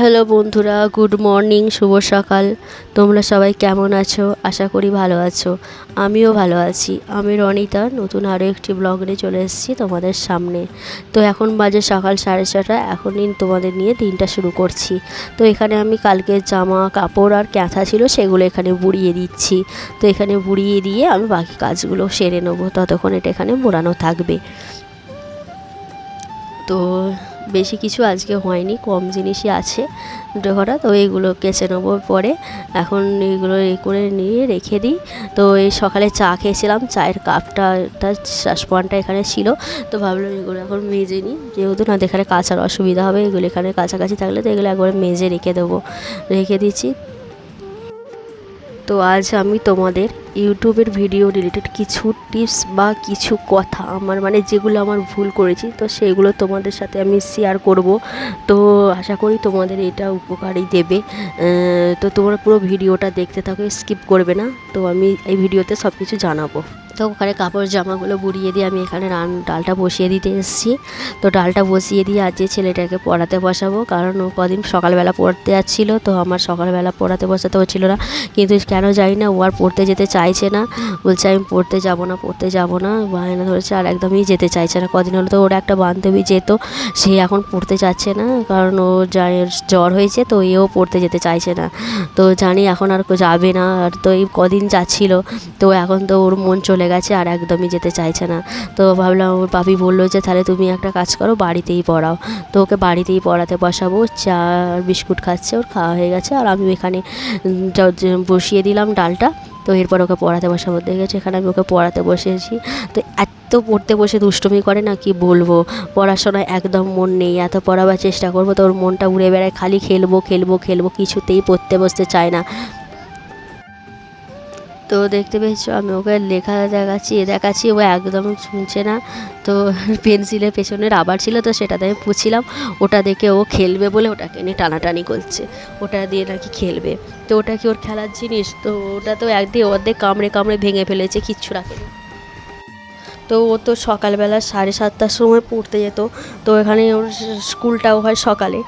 Hello বন্ধুরা, good morning, শুভ সকাল। তোমরা সবাই কেমন আছো? আশা করি ভালো আছো। আমিও ভালো আছি। আমি রনিতা, নতুন আরও একটি ব্লগ নিয়ে চলে এসেছি তোমাদের সামনে। তো এখন বাজে সকাল সাড়ে ছটা, এখনই তোমাদের নিয়ে দিনটা শুরু করছি। তো এখানে আমি কালকে জামা, কাপড় আর ক্যাঁথা ছিল সেগুলো এখানে বুড়িয়ে দিচ্ছি। তো এখানে বুড়িয়ে দিয়ে আমি বাকি কাজগুলো সেরে নেব। ততক্ষণ এটা এখানে বোড়ানো থাকবে। তো বেশি কিছু আজকে হয়নি, কম জিনিসই আছে দুটো ঘটা তো এইগুলো কেচে নেব পরে। এখন এগুলো এ করে নিয়ে রেখে দিই। তো এই সকালে চা খেয়েছিলাম, চায়ের কাপটা সাসপানটা এখানে ছিল। তো ভাবলাম এগুলো এখন মেজে নিই। যেহেতু না এখানে কাচার অসুবিধা হবে, এগুলো এখানে কাছাকাছি থাকলে তো এগুলো একবারে মেজে রেখে দেবো। রেখে দিচ্ছি। তো আজ আমি তোমাদের ইউটিউবের ভিডিও রিলেটেড কিছু টিপস বা কিছু কথা, আমার মানে যেগুলো আমার ভুল করেছি, তো সেগুলো তোমাদের সাথে আমি শেয়ার করব। তো আশা করি তোমাদের এটা উপকারই দেবে। তো তোমরা পুরো ভিডিওটা দেখতে থাকো স্কিপ করবে না। তো আমি এই ভিডিওতে সব কিছু জানাব। তো ওখানে কাপড় জামাগুলো বুড়িয়ে দিয়ে আমি এখানে রান, ডালটা বসিয়ে দিতে এসেছি। তো ডালটা বসিয়ে দিয়ে আজ যে ছেলেটাকে পড়াতে বসাবো, কারণ ও কদিন সকালবেলা পড়তে যাচ্ছিল, তো আমার সকালবেলা পড়াতে বসাতে হচ্ছিল না। কিন্তু কেন জানি না, ও আর পড়তে যেতে চাইছে না। বলছে, আমি পড়তে যাব না, পড়তে যাব না। বায়না ধরেছে, আর একদমই যেতে চাইছে না। কদিন হলো তো ওর একটা বান্ধবী যেত, সে এখন পড়তে যাচ্ছে না, কারণ ও জ্বর হয়েছে, তো এও পড়তে যেতে চাইছে না। তো জানি এখন আর যাবে না, আর তো এই কদিন যাচ্ছিল। তো এখন তো ওর মন চলে চলে গেছে আর একদমই যেতে চাইছে না। তো ভাবলাম ওর পাপি বলল যে, তাহলে তুমি একটা কাজ করো, বাড়িতেই পড়াও। তো ওকে বাড়িতেই পড়াতে বসাবো, চা বিস্কুট খাচ্ছে, ওর খাওয়া হয়ে গেছে। আর আমি এখানে বসিয়ে দিলাম ডালটা। তো এরপর ওকে পড়াতে বসাবো। দেখেছি, এখানে আমি ওকে পড়াতে বসেছি তো এত পড়তে বসে দুষ্টুমি করে না, কি বলব? পড়াশোনায় একদম মন নেই, এত পড়াবার চেষ্টা করব, তো ওর মনটা উড়ে বেড়ায়। খালি খেলব খেলব খেলব, কিছুতেই পড়তে বসতে চায় না। তো দেখতে পেয়েছ, আমি ওকে লেখা দেখাচ্ছি দেখাচ্ছি, ও একদম শুনছে না। তো পেন্সিলের পেছনে রাবার ছিল, তো সেটাতে আমি পুছিলাম, ওটা দেখে ও খেলবে বলে ওটাকে নিয়ে টানাটানি করছে। ওটা দিয়ে নাকি খেলবে। তো ওটা কি ওর খেলার জিনিস? তো ওটা তো একদিন অর্ধেক কামড়ে কামড়ে ভেঙে ফেলেছে, কিচ্ছু রাখেনি। তো ও তো সকালবেলা সাড়ে সাতটার সময় পড়তে যেত। তো এখানে ওর স্কুলটাও হয় সকালে।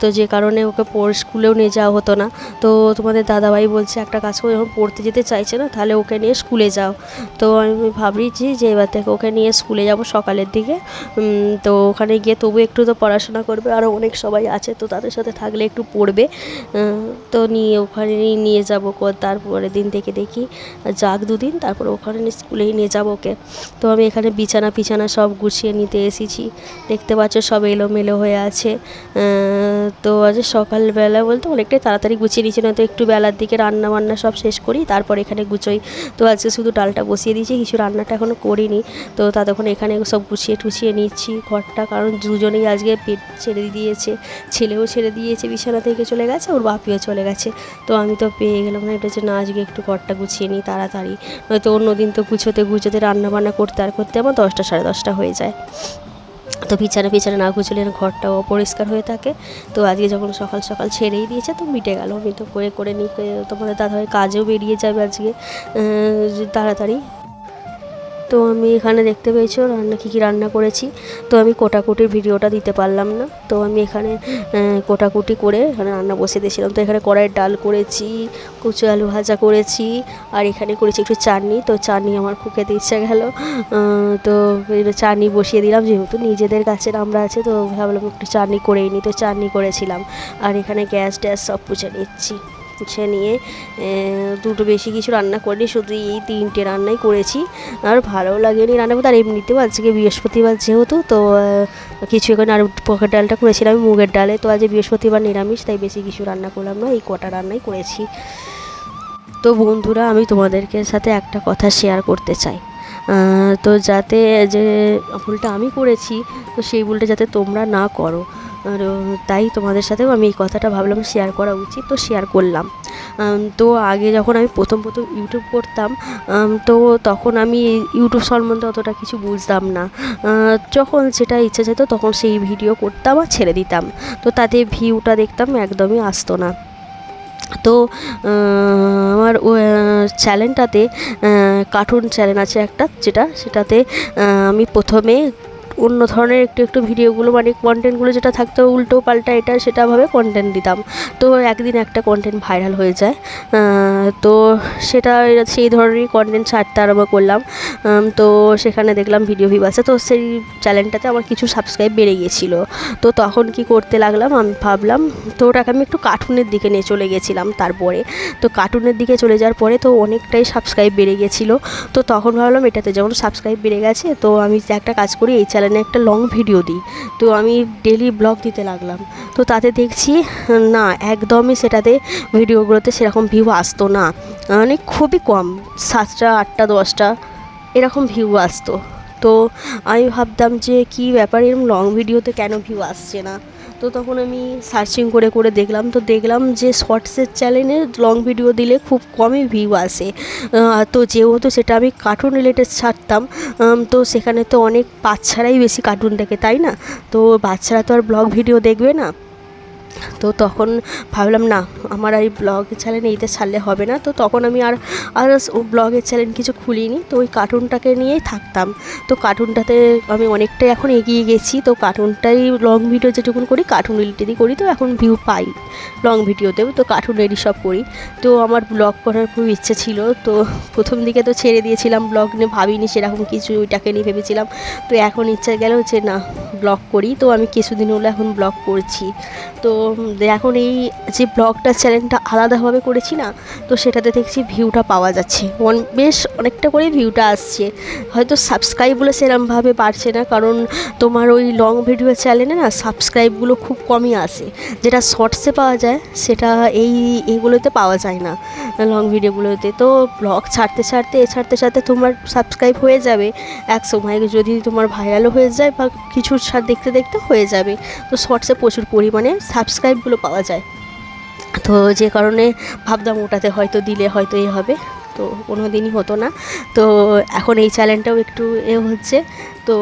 তো যে কারণে ওকে পড় স্কুলেও নিয়ে যাওয়া হতো না। তো তোমাদের দাদাভাই বলছে, একটা কাজ করে, যখন পড়তে যেতে চাইছে না, তাহলে ওকে নিয়ে স্কুলে যাও। তো আমি ভাবছি যে এবার থেকে ওকে নিয়ে স্কুলে যাব সকালের দিকে। তো ওখানে গিয়ে তবু একটু তো পড়াশোনা করবে আরও অনেক সবাই আছে, তো তাদের সাথে থাকলে একটু পড়বে। তো নিয়ে ওখানে নিয়ে যাব তারপরের দিন থেকে দেখি, যাক দুদিন, তারপর ওখানে স্কুলেই নিয়ে যাব ওকে। তো আমি এখানে বিছানা পিছানা সব গুছিয়ে নিতে এসেছি। দেখতে পাচ্ছ সব এলোমেলো হয়ে আছে। তো আজ সকালবেলা বলতে অনেকটাই তাড়াতাড়ি গুছিয়ে নিয়েছি না তো একটু বেলার দিকে রান্না বান্না সব শেষ করি, তারপর এখানে গুছোই। তো আজকে শুধু ডালটা বসিয়ে দিয়েছি, কিছু রান্নাটা এখনও করিনি। তো ততক্ষণ এখানে সব গুছিয়ে টুছিয়ে নিচ্ছি ঘরটা, কারণ দুজনেই আজকে পেট ছেড়ে দিয়েছে, ছেলেও ছেড়ে দিয়েছে, বিছানা থেকে চলে গেছে, ওর বাপিও চলে গেছে। তো আমি তো পেয়ে গেলাম না, এটা হচ্ছে না আজকে একটু ঘরটা গুছিয়ে নিই তাড়াতাড়ি। নয়তো অন্যদিন তো গুছোতে গুছোতে রান্না বান্না করতে আর করতে আমার দশটা, সাড়ে দশটা হয়ে যায়। তো বিছানা পিছানা না গুছলে ঘরটাও অপরিষ্কার হয়ে থাকে। তো আজকে যখন সকাল সকাল ছেড়েই দিয়েছে, তো মিটে গেল। তো করে করে নিই তোমাদের দাদাভাই কাজেও বেরিয়ে যাবে আজকে। তাড়াতাড়ি। তো আমি এখানে দেখতে পেয়েছ রান্না, কী কী রান্না করেছি। তো আমি কোটাকুটির ভিডিওটা দিতে পারলাম না। তো আমি এখানে কোটাকুটি করে এখানে রান্না বসে দিয়েছিলাম। তো এখানে কড়াইয়ের ডাল করেছি, কুচু আলু ভাজা করেছি, আর এখানে করেছি একটু চাটনি। তো চাটনি আমার খুব খেতে ইচ্ছা গেল। তো চাটনি বসিয়ে দিলাম। যেহেতু নিজেদের গাছের আমরা আছে, তো ভাবলাম একটু চাটনি করেই নিই তো চাটনি করেছিলাম। আর এখানে গ্যাস, ট্যাস সব পুছে নিচ্ছি। পুছে নিয়ে দুটো বেশি কিছু রান্না করিনি, শুধু এই তিনটে রান্নাই করেছি। আর ভালো লাগেনি রান্না করতে আর এমনিতেও আজকে বৃহস্পতিবার যেহেতু, তো কিছু এখানে আর পকেট ডালটা করেছিলাম, মুগের ডালে, তো আজ বৃহস্পতিবার নিরামিষ, তাই বেশি কিছু রান্না করলাম না, এই কটা রান্নাই করেছি। তো বন্ধুরা, আমি তোমাদেরকে সাথে একটা কথা শেয়ার করতে চাই। তো যাতে যে ভুলটা আমি করেছি, তো সেই ভুলটা যাতে তোমরা না করো। তাই তোমাদের সাথেও আমি এই কথাটা ভাবলাম শেয়ার করা উচিত, তো শেয়ার করলাম। তো আগে যখন আমি প্রথম প্রথম ইউটিউব করতাম তো তখন আমি ইউটিউব সম্বন্ধে অতটা কিছু বুঝতাম না। যখন সেটা ইচ্ছা যেত তখন সেই ভিডিও করতাম আর ছেড়ে দিতাম। তো তাতে ভিউটা দেখতাম একদমই আসতো না। তো আমার চ্যানেলটাতে কার্টুন চ্যানেল আছে একটা, যেটা, সেটাতে আমি প্রথমে অন্য ধরনের একটু একটু ভিডিওগুলো মানে কন্টেন্টগুলো যেটা থাকতো উল্টো পাল্টা এটা সেটাভাবে কন্টেন্ট দিতাম। তো একদিন একটা কন্টেন্ট ভাইরাল হয়ে যায়। তো সেটা সেই ধরনেরই কন্টেন্ট ছাড়তে আরম্ভ করলাম। তো সেখানে দেখলাম ভিডিও ভিউ আছে। তো সেই চ্যানেলটাতে আমার কিছু সাবস্ক্রাইব বেড়ে গিয়েছিল। তো তখন কি করতে লাগলাম, আমি ভাবলাম, তো ওটাকে আমি একটু কার্টুনের দিকে নিয়ে চলে গেছিলাম তারপরে। তো কার্টুনের দিকে চলে যাওয়ার পরে তো অনেকটাই সাবস্ক্রাইব বেড়ে গেছিল তো তখন ভাবলাম এটাতে যেমন সাবস্ক্রাইব বেড়ে গেছে, তো আমি একটা কাজ করি, এই চ্যানেলে একটা লং ভিডিও দিই। তো আমি ডেলি ব্লগ দিতে লাগলাম। তো তাতে দেখছি, না, একদমই সেটাতে ভিডিওগুলোতে সেরকম ভিউ আসতো না। মানে খুবই কম, সাতটা, আটটা, দশটা এরকম ভিউ আসতো। তো আমি ভাবতাম যে কি ব্যাপার এরকম লং ভিডিওতে কেন ভিউ আসছে না? তো তখন আমি সার্চিং করে করে দেখলাম। তো দেখলাম যে শর্টসের চ্যানেলে লং ভিডিও দিলে খুব কমই ভিউ আসে। তো যেহেতু সেটা আমি কার্টুন রিলেটেড ছাড়তাম তো সেখানে তো অনেক বাচ্চারাই বেশি কার্টুন দেখে, তাই না? তো বাচ্চারা তো আর ব্লগ ভিডিও দেখবে না। তো তখন ভাবলাম, না, আমার এই ব্লগের চ্যানেল এইতে ছাড়লে হবে না। তো তখন আমি আর আর ব্লগের চ্যানেল কিছু খুলিনি। তো ওই কার্টুনটাকে নিয়েই থাকতাম। তো কার্টুনটাতে আমি অনেকটাই এখন এগিয়ে গেছি। তো কার্টুনটাই লং ভিডিও যেটুকুন করি কার্টুন রিলেটেডই করি। তো এখন ভিউ পাই লং ভিডিওতেও তো কার্টুনেরই সব করি। তো আমার ব্লগ করার খুব ইচ্ছে ছিল। তো প্রথম দিকে তো ছেড়ে দিয়েছিলাম ব্লগ নিয়ে, ভাবিনি সেরকম কিছু ওইটাকে নিয়ে ভেবেছিলাম। তো এখন ইচ্ছা গেল যে, না ব্লগ করি। তো আমি কিছুদিন হলো এখন ব্লগ করছি। তো এখন এই যে ব্লগটা চ্যানেলটা আলাদাভাবে করেছি না, তো সেটাতে দেখছি ভিউটা পাওয়া যাচ্ছে। বেশ অনেকটা করে ভিউটা আসছে। হয়তো সাবস্ক্রাইবগুলো সেরমভাবে বাড়ছে না, কারণ তোমার ওই লং ভিডিও চ্যানেলে না সাবস্ক্রাইবগুলো খুব কমই আসে। যেটা শর্টসে পাওয়া যায়, সেটা এই, এইগুলোতে পাওয়া যায় না লং ভিডিওগুলোতে তো ব্লগ ছাড়তে ছাড়তে, এ ছাড়তে ছাড়তে তোমার সাবস্ক্রাইব হয়ে যাবে। এক সময় যদি তোমার ভাইরালও হয়ে যায় বা কিছু সা- দেখতে দেখতে হয়ে যাবে। তো শর্টসে প্রচুর পরিমাণে সাবস্ক্রাইবগুলো পাওয়া যায়। তো যে কারণে ভাবতাম ওটাতে হয়তো দিলে হয়তো এ হবে, তো কোনো দিনই হতো না। তো এখন এই চ্যানেলটাও একটু এ হচ্ছে, তো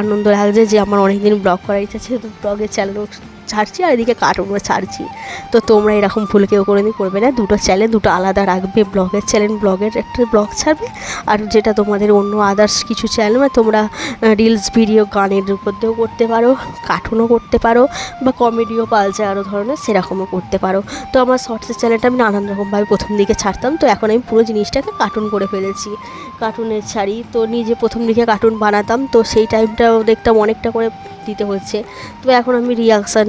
আনন্দ লাগছে যে আমার অনেক দিন ব্লগ করার ইচ্ছা ছিল, তো ব্লগের চ্যানেলও ছাড়ছি আর এদিকে কার্টুনও ছাড়ছি। তো তোমরা এরকম ভুল কেউ করে দিন করবে না। দুটো চ্যানেল দুটো আলাদা রাখবে ব্লগের চ্যানেল ব্লগের একটা ব্লগ ছাড়বে। আর যেটা তোমাদের অন্য আদার্স কিছু চ্যানেল তোমরা রিলস ভিডিও গানের দিয়েও করতে পারো কার্টুনও করতে পারো, বা কমেডিও পাওয়া আরও ধরনের সেরকমও করতে পারো। তো আমার শর্টসের চ্যানেলটা আমি নানান রকমভাবে প্রথম দিকে ছাড়তাম। তো এখন আমি পুরো জিনিসটাকে কার্টুন করে ফেলেছি। কার্টুনের ছাড়ি, তো নিজে প্রথম দিকে কার্টুন বানাতাম। তো সেই টাইমটাও দেখতাম অনেকটা করে দিতে হচ্ছে তো এখন আমি রিয়াকশান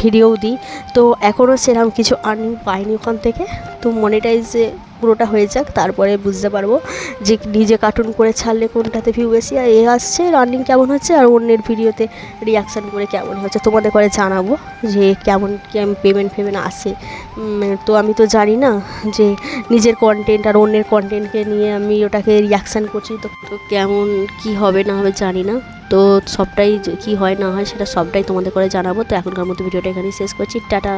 ভিডিও দিই। তো এখনও সেরকম কিছু আর্নিং পাইনি ওখান থেকে। তো মনিটাইজে পুরোটা হয়ে যাক, তারপরে বুঝতে পারব যে নিজে কার্টুন করে ছাড়লে কোনটাতে ভিউ বেশি আর এ আসছে রানিং কেমন হচ্ছে আর অন্যের ভিডিওতে রিয়াকশান করে কেমন হচ্ছে। তোমাদের করে জানাব যে কেমন কেমন পেমেন্ট ফেমেন্ট আসে। তো আমি তো জানি না যে নিজের কন্টেন্ট আর অন্যের কন্টেন্টকে নিয়ে আমি ওটাকে রিয়াকশান করছি। তো তো কেমন কি হবে না হবে জানি না। তো সবটাই কি হয় না হয় সেটা সবটাই তোমাদের করে জানাব। তো এখনকার মতো ভিডিওটা এখানেই শেষ করছি। টাটা।